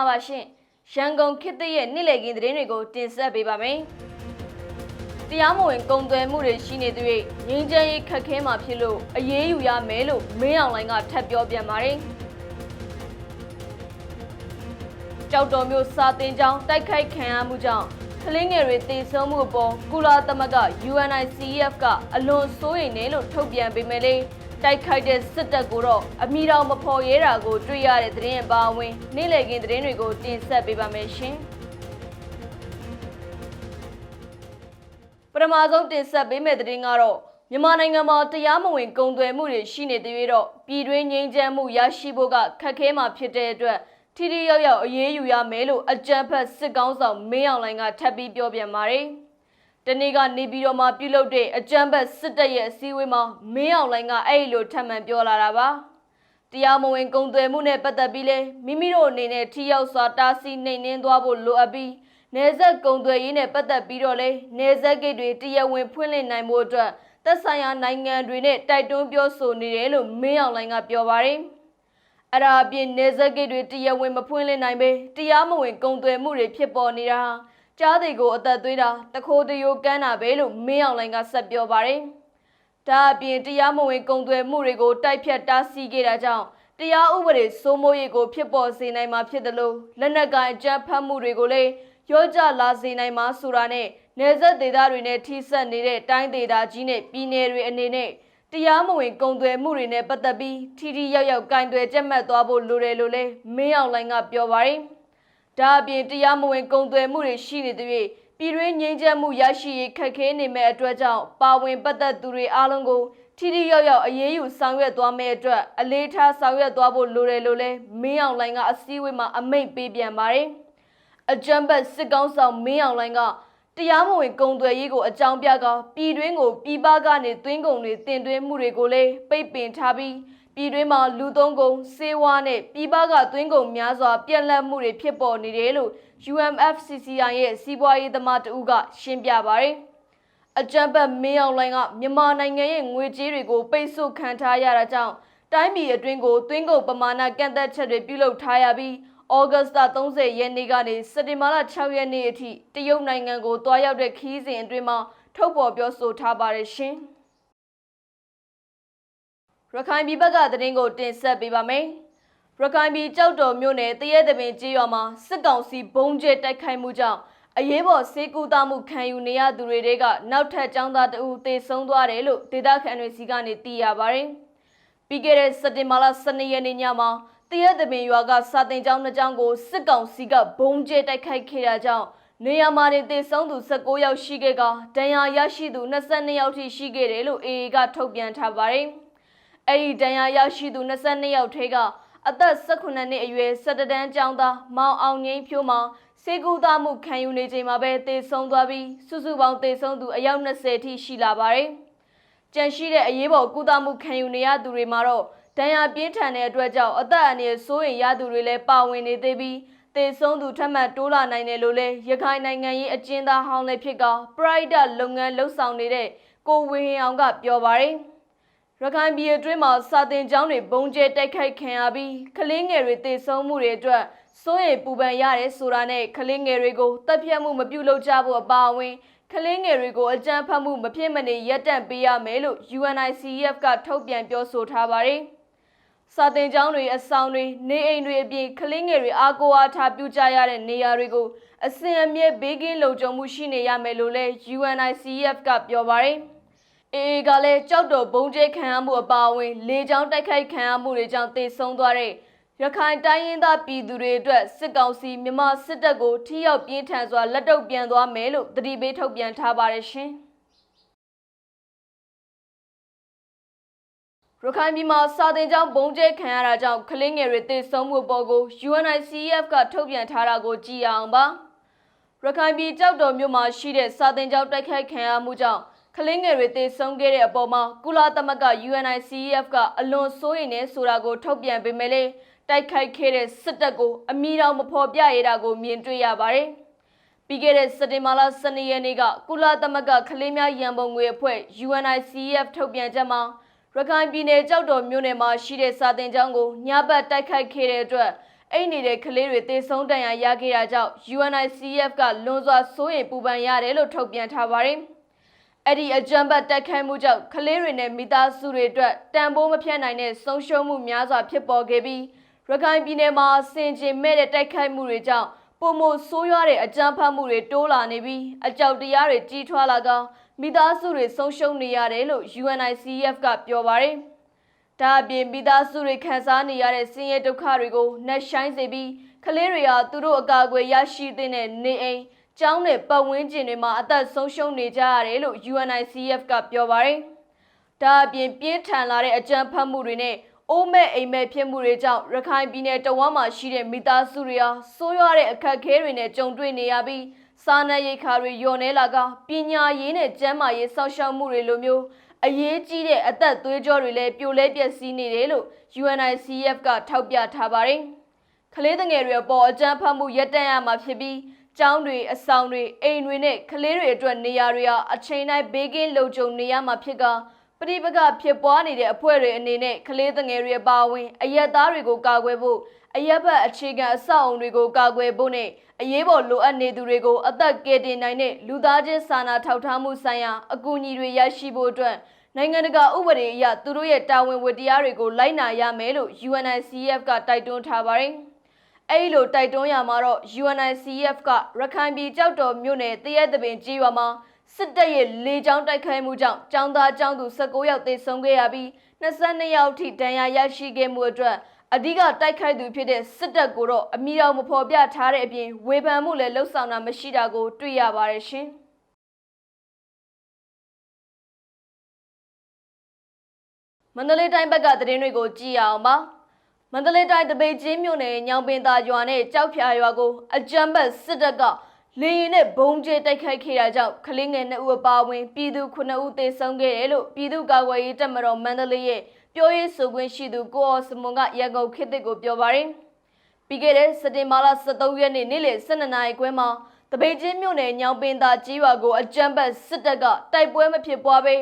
္ဂလာပါရှင်ရန်ကုန်ခေတ်သစ်ရဲ့နေ့လည်ခင်းသတင်းတွေကိုတင်ဆက်ပေးပါမယ်တရားမဝင်ကုန်သွယ်မှုတွေရှိနေသူတွေငင်းချမ်းရေးခက်ခဲမှာဖြစ်လို့အရေးယူရမယ်လို့မင်းအောင်လိုင်းကထပ်ပြောပြန်ပါတယ်ကြောက်တော်မျိုးစာတင်ကြောင်းတိုက်ခိုက်ခံရမှုကြောင့်ကလင်းငယ်တွေတည်ဆုံမှုအပေါ်ကုလသမဂ္ဂ UNICEF ကအလွန်စိုးရိမ်နေလို့ထုတ်ပြန်ပေးမယ်လေ တိုက်ခိုက်တဲ့စစ်တပ်ကိုတော့အမိတော်မဖော်ရဲတာကိုတွေ့ရတဲ့သတင်းအပါအဝင်နေ့လည်ခင်းသတင်းတွေကိုတင်ဆက်ပေးပါမယ်ရှင်ပထမဆုံးတင်ဆက်ပေးမယ့်သတင်းကတော့မြန်မာနိုင်ငံမှာတရားမဝင်ကုန်သွယ်မှုတွေရှိနေတဲ့၍တော့ပြည်တွင်းငြိမ်းချမ်းမှုရရှိဖို့ကခက်ခဲမှာဖြစ်တဲ့အတွက်ထိထိရောက်ရောက်အရေးယူရမယ်လို့အကြံဖက်စစ်ကောင်းဆောင်မင်းအောင်လှိုင်ကထပ်ပြီးပြောပြန်ပါတယ်။ တနေ့ကနေပြည်တော်မှာပြုလုပ်တဲ့အကြံဖက်စစ်တပ်ရဲ့အစည်းအဝေးမှာမင်းအောင်လှိုင်ကအဲ့လိုထပ်မံပြောလာတာပါ။တရားမဝင်ကုန်သွယ်မှုနဲ့ပတ်သက်ပြီးလဲမိမိတို့အနေနဲ့ထိရောက်စွာတားဆီးနှိမ်နင်းသွားဖို့လိုအပ်ပြီးနေဆက်ကုန်သွယ်ရေးနဲ့ပတ်သက်ပြီးတော့လဲနေဆက်ဂိတ်တွေတရားဝင်ဖွင့်လှစ်နိုင်မှုအတွက်သက်ဆိုင်ရာနိုင်ငံတွေနဲ့တိုက်တွန်းပြောဆိုနေတယ်လို့မင်းအောင်လှိုင်ကပြောပါတယ်။အဲ့ဒါအပြင်နေဇက်ဂိတ်တွေတရားဝင်မဖွင့်လှစ်နိုင်ပဲတရားမဝင်ကုန်သွယ်မှုတွေဖြစ်ပေါ်နေတာဟာ ကြားတွေကိုအသက်သွေးတာတခိုးတရိုကန်းတာပဲလို့မင်းအောင်လိုင်ကဆက်ပြောပါတယ်။ဒါအပြင်တရားမဝင်ကုန်သွယ်မှုတွေကိုတိုက်ဖြတ်တားဆီးခဲ့တာကြောင့်တရားဥပဒေစိုးမိုးရေးကိုဖြစ်ပေါ်စေနိုင်မှာဖြစ်တယ်လို့လက်နက်ကိုင်ကြမ်းဖက်မှုတွေကိုလည်းရောကြလာစေနိုင်မှာဆိုတာနဲ့နေဆက်ဒေသတွေနဲ့ထိစပ်နေတဲ့တိုင်းဒေသကြီးနဲ့ပြည်နယ်တွေအနေနဲ့တရားမဝင်ကုန်သွယ်မှုတွေနဲ့ပတ်သက်ပြီးထီထီရောက်ရောက်ကင်သွယ်ကြက်မှတ်သွားဖို့လိုတယ်လို့လည်းမင်းအောင်လိုင်ကပြောပါတယ်။ ဒါအပြင်တရားမဝင်ကုန်သွယ်မှုတွေရှိနေတဲ့၍ပြည်တွင်းငြိမ်းချမ်းမှုရရှိရေးခက်ခဲနေမဲ့အတွက်ကြောင့်ပါဝင်ပတ်သက်သူတွေအားလုံးကိုထီထီရောက်ရောက်အရေးယူဆောင်ရွက်သွားမယ့်အတွက်အလေးထားဆောင်ရွက်သွားဖို့လိုတယ်လို့လည်းမင်းအောင်လိုင်ကအစည်းအဝေးမှာအမိန့်ပေးပြန်ပါတယ်။အကြံဘတ်စစ်ကောင်းဆောင်မင်းအောင်လိုင်ကတရားမဝင်ကုန်သွယ်ရေးကိုအကြောင်းပြကပြည်တွင်းကိုပြည်ပကနေသွင်းကုန်တွေတင်သွင်းမှုတွေကိုလည်းပိတ်ပင်ထားပြီး ပြည်တွင်းမှာလူသုံးကုန်စေဝါနဲ့ပြည်ပကသွင်းကုန်များစွာပြက်လက်မှုတွေဖြစ်ပေါ်နေတယ်လို့ UMFCCI ရဲ့စီးပွားရေးသမားတဦးကရှင်းပြပါတယ်။အကြံပတ်မင်းအောင်လိုင်ကမြန်မာနိုင်ငံရဲ့ငွေကြေးတွေကိုပိတ်ဆို့ခံထားရတာကြောင့်တိုင်းပြည်အတွင်းကိုသွင်းကုန်ပမာဏကန့်သက်ချက်တွေပြုလုပ်ထားရပြီးဩဂတ်စ်လ30ရက်နေ့ကနေစက်တင်ဘာလ6ရက်နေ့အထိတရုတ်နိုင်ငံကိုတွားရောက်တဲ့ခီးစဉ်အတွင်းမှာထုတ်ပေါ်ပြောဆိုထားပါတယ်ရှင်။ ရခိုင်ပြည်ဘက်ကသတင်းကိုတင်ဆက်ပေးပါမယ်။ရခိုင်ပြည်ကြောက်တော်မြို့နယ်တရဲတပင်ကျေးရွာမှာစစ်ကောင်စီဘုံကျဲတိုက်ခိုက်မှုကြောင့်အရေးပေါ်စေကူတာမှုခံယူနေရသူတွေကနောက်ထပ်ចောင်းသားတဦးသေဆုံးသွားတယ်လို့ဒေသခံတွေစီကနေသိရပါတယ်။ပြီးခဲ့တဲ့စက်တင်ဘာလ12ရက်နေ့ညမှာတရက်တပင်ရွာကစာတင်ကျောင်းနှစ်ကျောင်းကိုစစ်ကောင်စီကဘုံကျဲတိုက်ခိုက်ခဲ့တာကြောင့်နေရာမှာတင်သေဆုံးသူ19ယောက်ရှိခဲ့ကဒဏ်ရာရရှိသူ22ယောက်ထိရှိခဲ့တယ်လို့ AA ကထုတ်ပြန်ထားပါတယ်။ အဲ့ဒီဒဏ်ရာရရှိသူ22ယောက်ထဲကအသက်18နှစ်အရွယ်17တန်းကျောင်းသားမောင်အောင်ငိမ့်ဖြိုးမှာစေကူသားမှုခံယူနေချိန်မှာပဲသေဆုံးသွားပြီးစုစုပေါင်းသေဆုံးသူအယောက်20ထိရှိလာပါတယ်။ကြန့်ရှိတဲ့အရေးပေါ်ကုသမှုခံယူနေရသူတွေမှာတော့ဒဏ်ရာပြင်းထန်တဲ့အတွက်ကြောင့်အသက်အန္တရာယ်စိုးရိမ်ရသူတွေလည်းပါဝင်နေသေးပြီးတေဆုံးသူထပ်မံတိုးလာနိုင်တယ်လို့လည်းရခိုင်နိုင်ငံရေးအကျဉ်းသားဟောင်းလည်းဖြစ်ကပရိုက်တာလုပ်ငန်းလှုပ်ဆောင်နေတဲ့ကိုဝေဟင်အောင်ကပြောပါတယ် ရခိုင်ပြည်အတွင်းမှာစာတင်ကျောင်းတွေဘုံကျဲတိုက်ခိုက်ခံရပြီးကလင်းငယ်တွေတေဆုံးမှုတွေအတွက်စိုးရိမ်ပူပန်ရတယ်ဆိုတာနဲ့ကလင်းငယ်တွေကိုတပ်ဖြတ်မှုမပြုလုပ်ကြဖို့အပါအဝင်ကလင်းငယ်တွေကိုအကြမ်းဖက်မှုမဖြစ်မနေရပ်တန့်ပေးရမယ်လို့ UNICEF ကထုတ်ပြန်ပြောဆိုထားပါတယ်။စာသင်ကျောင်းတွေအဆောင်တွေနေအိမ်တွေအပြင်ကလင်းငယ်တွေအားကိုအားထားပြုကြရတဲ့နေရာတွေကိုအစဉ်အမြဲဘေးကင်းလုံခြုံမှုရှိနေရမယ်လို့လည်း UNICEF ကပြောပါတယ်။ အေအေကလည်းကြောက်တော်ဘုံကျဲခံရမှုအပါအဝင် လေကြောင်းတိုက်ခိုက်ခံရမှုတွေကြောင့်သေဆုံးသွားတဲ့ရခိုင်တိုင်းရင်းသားပြည်သူတွေအတွက်စစ်ကောင်စီမြန်မာစစ်တပ်ကိုထိရောက်ပြင်းထန်စွာလက်တုပ်ပြန်သွားမယ်လို့တတိပေးထုတ်ပြန်ထားပါတယ်ရှင်။ရခိုင်ပြည်မှာစာတင်ကြောင်းဘုံကျဲခံရတာကြောင့်ကလင်းငယ်တွေတည်ဆုံမှုပေါ်ကို UNICEF ကထုတ်ပြန်ထားတာကိုကြည့်အောင်ပါရခိုင်ပြည်ကြောက်တော်မြို့မှာရှိတဲ့စာတင်ကြောင်းတိုက်ခိုက်ခံရမှုကြောင့် ကလင်းငယ်တွေတည်ဆုံခဲ့တဲ့အပေါ်မှာကုလသမဂ္ဂ UNICEF ကအလွန်စိုးရိမ်နေဆိုတာကိုထုတ်ပြန်ပေးမယ်လေတိုက်ခိုက်ခဲ့တဲ့စစ်တပ်ကိုအမိတော်မဖော်ပြရတာကိုမြင်တွေ့ရပါတယ်ပြီးခဲ့တဲ့စက်တင်ဘာလ12ရက်နေ့ကကုလသမဂ္ဂကလေးများရန်ပုံငွေအဖွဲ့ UNICEF ထုတ်ပြန်ချက်မှာရခိုင်ပြည်နယ်ကြောက်တော်မြို့နယ်မှာရှိတဲ့စာတင်ကျောင်းကိုညဘက်တိုက်ခိုက်ခဲ့တဲ့အတွက်အိတ်နေတဲ့ကလေးတွေတေဆုံးတန်ရာရခဲ့တာကြောင့် UNICEF ကလွန်စွာစိုးရိမ်ပူပန်ရတယ်လို့ထုတ်ပြန်ထားပါတယ်။ အဲ့ဒီအကြံပတ်တက်ခိုင်းမှုကြောင့်ကလေးတွေနဲ့မိသားစုတွေအတွက်တန်ဖိုးမဖြတ်နိုင်တဲ့ဆုံးရှုံးမှုများစွာဖြစ်ပေါ်ခဲ့ပြီးရခိုင်ပြည်နယ်မှာဆင်ကျင်မဲ့တဲ့တိုက်ခိုက်မှုတွေကြောင့်ပုံမဆိုးရွားတဲ့အကြမ်းဖက်မှုတွေတိုးလာနေပြီးအကြောက်တရားတွေကြီးထွားလာကမိသားစုတွေဆုံးရှုံးနေရတယ်လို့ UNICEF ကပြောပါတယ်။ဒါအပြင်မိသားစုတွေခံစားနေရတဲ့ဆင်းရဲဒုက္ခတွေကိုနှက်ဆိုင်စေပြီးကလေးတွေဟာသူတို့အကာအကွယ်ရရှိတဲ့နေအိမ် ကျောင်းနဲ့ပတ်ဝန်းကျင်တွေမှာအသက်ဆုံးရှုံးနေကြရတယ်လို့ UNICEF ကပြောပါတယ်။ဒါအပြင်ပြင်းထန်လာတဲ့အကြမ်းဖက်မှုတွေနဲ့အိုးမဲ့အိမ်မဲ့ဖြစ်မှုတွေကြောင့်ရခိုင်ပြည်နယ်တဝမ်းမှာရှိတဲ့မိသားစုတွေဟာဆိုးရွားတဲ့အခက်အခဲတွေနဲ့ကြုံတွေ့နေရပြီးစားနပ်ရိက္ခာတွေလျော့နေလာကပညာရေးနဲ့ကျန်းမာရေးစောင့်ရှောက်မှုတွေလိုမျိုးအရေးကြီးတဲ့အသက်သွေးကြောတွေလည်းပြိုလဲပျက်စီးနေတယ်လို့ UNICEF ကထောက်ပြထားပါတယ်။ကလေးငယ်တွေအပေါ်အကြမ်းဖက်မှုရပ်တန့်ရမှာဖြစ်ပြီး ကျောင်းတွေအဆောင်တွေအိမ်တွေနဲ့ကလေးတွေအတွက်နေရာတွေဟာအချိန်တိုင်းဘေးကင်းလုံခြုံနေရမှာဖြစ်ကပဋိပက္ခဖြစ်ပွားနေတဲ့အဖွဲ့တွေအနေနဲ့ကလေးငယ်တွေအပါအဝင်အရက်သားတွေကိုကာကွယ်ဖို့အရက်ဘက်အခြေခံအဆောက်အုံတွေကိုကာကွယ်ဖို့နဲ့အရေးပေါ်လိုအပ်နေသူတွေကိုအသက်ကယ်တင်နိုင်တဲ့လူသားချင်းစာနာထောက်ထားမှုဆိုင်ရာအကူအညီတွေရရှိဖို့အတွက်နိုင်ငံတကာဥပဒေအရသူတို့ရဲ့တာဝန်ဝတ္တရားတွေကိုလိုက်နာရမယ်လို့ UNICEF ကတိုက်တွန်းထားပါတယ်။ အဲဒီလိုတိုက်တွန်းရမှာတော့ UNICEF ကရခိုင်ပြည်ကြောက်တော်မြို့နယ်တရက်တပင်ကြီးရွာမှာစစ်တပ်ရဲ့လေကြောင်းတိုက်ခိုက်မှုကြောင့်ចောင်းသားចောင်းသူ19ယောက်သေဆုံးခဲ့ရပြီး22ယောက်ထိဒဏ်ရာရရှိခဲ့မှုအတွက်အဓိကတိုက်ခိုက်သူဖြစ်တဲ့စစ်တပ်ကိုတော့အမိတော်မဖော်ပြထားတဲ့အပြင်ဝေဖန်မှုလည်းလှုပ်ဆောင်တာမရှိတာကိုတွေ့ရပါတယ်ရှင်။မန္တလေးတိုင်းဘက်ကသတင်းတွေကိုကြည့်ရအောင်ပါ။ မန္တလေးတိုင်းတပိတ်ချင်းမြို့နယ်ညောင်ပင်သာရွာနဲ့ကြောက်ဖြာရွာကိုအကြမ်းဖက်စစ်တပ်ကလေရင်နဲ့ဘုံကျဲတိုက်ခိုက်ခဲ့တာကြောင့်ကလေးငယ်2ဦးအပါအဝင်ပြည်သူ9ဦးသေဆုံးခဲ့တယ်လို့ပြည်သူ့ကာကွယ်ရေးတပ်မတော်မန္တလေးရဲ့ပြောရေးဆိုခွင့်ရှိသူကိုအော်စမွန်ကရန်ကုန်ခေတ်သစ်ကိုပြောပါတယ်။ပြီးခဲ့တဲ့စက်တင်ဘာလ23ရက်နေ့နေ့လယ်12နာရီခွဲမှာတပိတ်ချင်းမြို့နယ်ညောင်ပင်သာကြီးရွာကိုအကြမ်းဖက်စစ်တပ်ကတိုက်ပွဲမဖြစ်ပွားဘဲ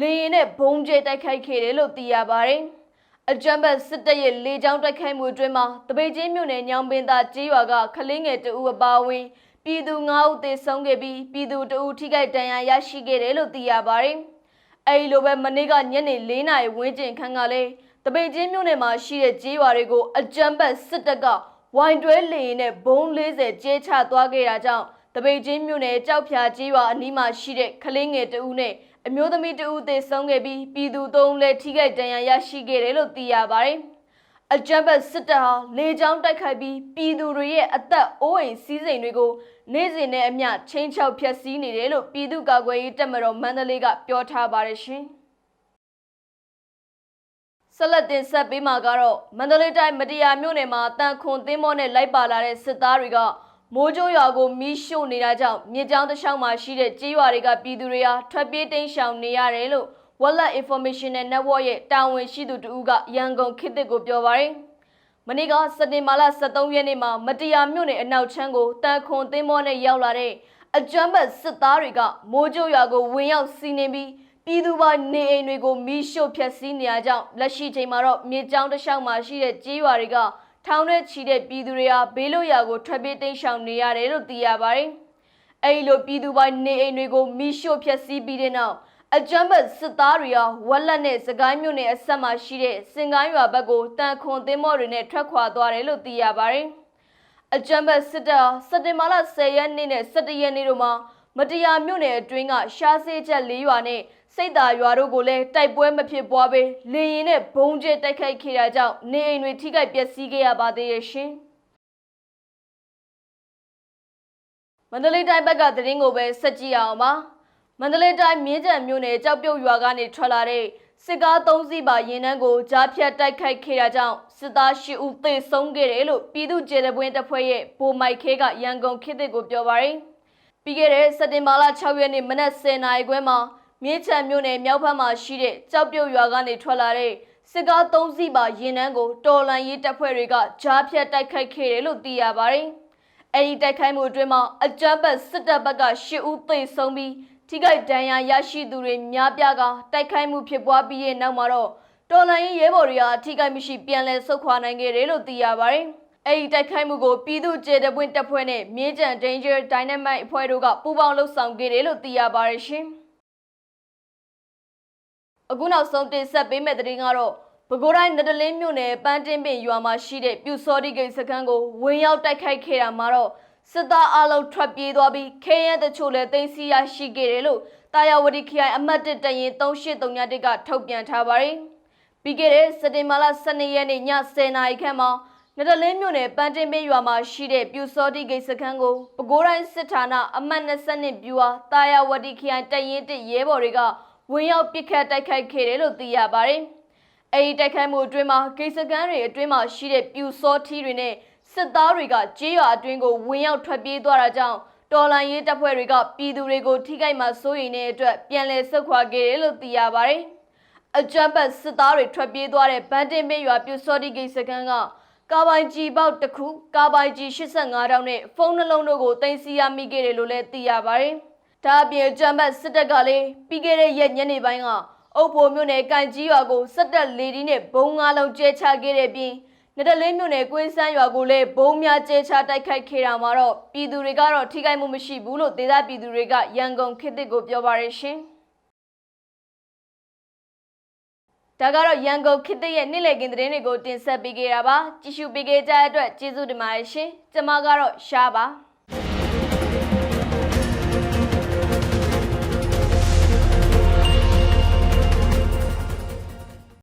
လေရင်နဲ့ဘုံကျဲတိုက်ခိုက်ခဲ့တယ်လို့သိရပါတယ်။ အကြမ်းဖက်စစ်တပ်ရဲ့လေကြောင်းတိုက်ခိုက်မှုအတွင်းမှာတပိတ်ချင်းမြို့နယ်ညောင်ပင်သာကြီးရွာကကလေးငယ်2ဦးအပါအဝင်ပြည်သူ9ဦးသေဆုံးခဲ့ပြီးပြည်သူ2ဦးထိခိုက်ဒဏ်ရာရရှိခဲ့တယ်လို့သိရပါတယ်။အဲဒီလိုပဲမနေ့ကညနေ4နာရီဝန်းကျင်ခန့်ကလည်းတပိတ်ချင်းမြို့နယ်မှာရှိတဲ့ကြေးရွာတွေကိုအကြမ်းဖက်စစ်တပ်ကဝိုင်တွဲလေရင်နဲ့ဘုံ40ကျဲချသွားခဲ့တာကြောင့်တပိတ်ချင်းမြို့နယ်ကြောက်ဖြာကြေးရွာအနီးမှာရှိတဲ့ကလေးငယ်2ဦးနဲ့ အမျိုးသမီး2ဦးသေဆုံးခဲ့ပြီးပြည်သူ3ဦးလည်းထိခိုက်ဒဏ်ရာရရှိခဲ့တယ်လို့သိရပါတယ်။အကြမ်းဖက်စစ်တပ်ဟာလေကြောင်းတိုက်ခိုက်ပြီးပြည်သူတွေရဲ့အသက်အိုးအိမ်စီးစိမ်တွေကိုနေ့စဉ်နဲ့အမျှချင်းချောက်ဖျက်ဆီးနေတယ်လို့ပြည်သူ့ကာကွယ်ရေးတပ်မတော်မန္တလေးကပြောထားပါတယ်ရှင်။ဆက်လက်တင်ဆက်ပေးမှာကတော့မန္တလေးတိုင်းမတရားမြို့နယ်မှာတန်ခွန်သင်းမောနဲ့လိုက်ပါလာတဲ့စစ်သားတွေက မိုးကြိုးရွာကိုမီးရှို့နေတာကြောင့်မြစ်ကြောင်းတစ်လျှောက်မှာရှိတဲ့ကြေးရွာတွေကပြည်သူတွေဟာထွက်ပြေးတိမ်းရှောင်နေရတယ်လို့ Wallet Informational Network ရဲ့တာဝန်ရှိသူတူကရန်ကုန်ခေတ်သစ်ကိုပြောပါရယ်မနေ့ကစက်တင်ဘာလ23ရက်နေ့မှာမတရားမြို့နယ်အနောက်ချမ်းကိုတန်ခွန်သင်းမောနဲ့ရောက်လာတဲ့အကြမ်းဖက်စစ်သားတွေကမိုးကြိုးရွာကိုဝင်ရောက်စီးနင်းပြီးပြည်သူပိုင်နေအိမ်တွေကိုမီးရှို့ဖျက်ဆီးနေရကြောင်းလက်ရှိချိန်မှာတော့မြေကြောင်းတစ်လျှောက်မှာရှိတဲ့ကြေးရွာတွေက ထောင်ထဲချီတဲ့ပြည်သူတွေဟာဘေးလွတ်ရာကိုထွက်ပြေးတိမ်းရှောင်နေရတယ်လို့သိရပါတယ်။အဲဒီလိုပြည်သူပိုင်နေအိမ်တွေကိုမီးရှို့ဖျက်ဆီးပြီးတဲ့နောက်အကြမ်းဖက်စစ်သားတွေဟာဝက်လက်နဲ့စကိုင်းမြို့နယ်အဆက်မှာရှိတဲ့စင်ကိုင်းရွာဘက်ကိုတန်ခွန်သင်းမောတွေနဲ့ထွက်ခွာသွားတယ်လို့သိရပါတယ်။အကြမ်းဖက်စစ်တပ်စက်တင်ဘာလ10ရက်နေ့နဲ့17ရက်နေ့တို့မှာမတရားမြို့နယ်အတွင်းကရှားစေးချက်၄ရွာနဲ့ စိတ်သာရွာတို့ကိုလည်းတိုက်ပွဲမဖြစ်ပွားဘဲလေရင်နဲ့ဘုံကျဲတိုက်ခိုက်ခဲ့တာကြောင့်နေအိမ်တွေထိခိုက်ပျက်စီးခဲ့ရပါသေးရဲ့ရှင်။မန္တလေးတိုင်းဘက်ကသတင်းကိုပဲဆက်ကြည့်အောင်ပါ။မန္တလေးတိုင်းမြင်းကြံမြို့နယ်ကြောက်ပြုတ်ရွာကနေထွက်လာတဲ့စစ်ကား၃စီးပါရင်နှန်းကိုကြားဖြတ်တိုက်ခိုက်ခဲ့တာကြောင့်စစ်သား၈ဦးသေဆုံးခဲ့တယ်လို့ပြည်သူ့ကျေတပွင်းတပ်ဖွဲ့ရဲ့ဗိုလ်မိုက်ခဲကရန်ကုန်ခေတ်သစ်ကိုပြောပါရယ်ပြီးခဲ့တဲ့စက်တင်ဘာလ6ရက်နေ့မနက်10:00နာရီခွဲမှာ မြင်းချံမြို့နယ်မြောက်ဘက်မှာရှိတဲ့ကြောက်ပြုတ်ရွာကနေထွက်လာတဲ့စစ်ကား၃စီးပါရင်နှန်းကိုတော်လန်ရေးတပ်ဖွဲ့တွေကကြားဖြတ်တိုက်ခိုက်ခဲ့တယ်လို့သိရပါတယ်။အဲဒီတိုက်ခိုက်မှုအတွင်းမှာအကြမ်းဖက်စစ်တပ်ဘက်က၈ဦးသေဆုံးပြီးထိခိုက်ဒဏ်ရာရရှိသူတွေများပြားကတိုက်ခိုက်မှုဖြစ်ပွားပြီးတဲ့နောက်မှာတော့တော်လန်ရေးရဲဘော်တွေဟာထိခိုက်မရှိပြန်လည်ဆုတ်ခွာနိုင်ခဲ့တယ်လို့သိရပါတယ်အဲ့ဒီတိုက်ခိုက်မှုကိုပြည်သူ့ကျေတပွင့်တပ်ဖွဲ့နဲ့မြင်းကြံ Danger Dynamite အဖွဲ့တို့ကပူးပေါင်းလှုပ်ဆောင်ခဲ့တယ်လို့သိရပါတယ်ရှင်။ အခုနောက်ဆုံးတင်ဆက်ပေးမယ့်သတင်းကတော့ပဲခူးတိုင်းနဒလင်းမြို့နယ်ပန်းတင်းပင်ရွာမှာရှိတဲ့ပြူစောတိဂိတ်စခန်းကိုဝင်ရောက်တိုက်ခိုက်ခဲ့တာမှာတော့စစ်သားအလုံးထွက်ပြေးသွားပြီးခဲယမ်းတချို့လည်းတင်စီရရှိခဲ့တယ်လို့တာယာဝတီခရိုင်အမှတ်1တရင်3831ကထုတ်ပြန်ထားပါတယ်။ပြီးခဲ့တဲ့စက်တင်ဘာလ12ရက်နေ့ည10:00နာရီခန့်မှာနဒလင်းမြို့နယ်ပန်းတင်ပင်ရွာမှာရှိတဲ့ပြူစောတိဂိတ်စခန်းကိုပဲခူးတိုင်းစစ်ဌာနအမှတ်20ပြူဟာတာယာဝတီခရိုင်တရင်တစ်ရဲဘော်တွေက ဝင်ရောက်ပစ်ခတ်တိုက်ခိုက်ခဲ့တယ်လို့သိရပါတယ်။အဲဒီတိုက်ခိုက်မှုအတွင်းမှာဂိတ်စခန်းတွေအတွင်းမှာရှိတဲ့ပြူစောထီတွေနဲ့စစ်သားတွေကကြေးရွာအတွင်းကိုဝင်ရောက်ထွက်ပြေးသွားတာကြောင့်တော်လန်ရေးတပ်ဖွဲ့တွေကပြည်သူတွေကိုထိခိုက်မှစိုးရိမ်တဲ့အတွက်ပြန်လည်ဆုတ်ခွာခဲ့တယ်လို့သိရပါတယ်။အကြမ်းဖက်စစ်သားတွေထွက်ပြေးသွားတဲ့ဗန်တင်မေရွာပြူစောတိဂိတ်စခန်းကကာပိုင်ကြီးပေါက်တစ်ခုကာပိုင်ကြီး85တောင်းနဲ့ဖုန်းနှလုံးတို့ကိုတင်စီရမိခဲ့တယ်လို့လည်းသိရပါတယ်။ ဒါအပြင်အကြမ်းဖက်စစ်တပ်ကလည်းပြီးခဲ့တဲ့ရက်ညနေပိုင်းကအုပ်ဖို့မြို့နယ်ကန်ကြီးရွာကိုစစ်တပ်လေဒီနဲ့ဘုံငါးလုံးကျဲချခဲ့တဲ့ပြင်နဒလေးမြို့နယ်ကွင်းစန်းရွာကိုလည်းဘုံများကျဲချတိုက်ခိုက်ခဲ့တာမှာတော့ပြည်သူတွေကတော့ထိခိုက်မှုမရှိဘူးလို့ဒေသပြည်သူတွေကရန်ကုန်ခေတ်သစ်ကိုပြောပါရရှင်။ဒါကတော့ရန်ကုန်ခေတ်သစ်ရဲ့နေ့လည်ခင်းသတင်းတွေကိုတင်ဆက်ပေးခဲ့တာပါကြည့်ရှုပေးခဲ့ကြတဲ့အတွက်ကျေးဇူးတင်ပါတယ်ရှင်ကျွန်မကတော့ရှားပါ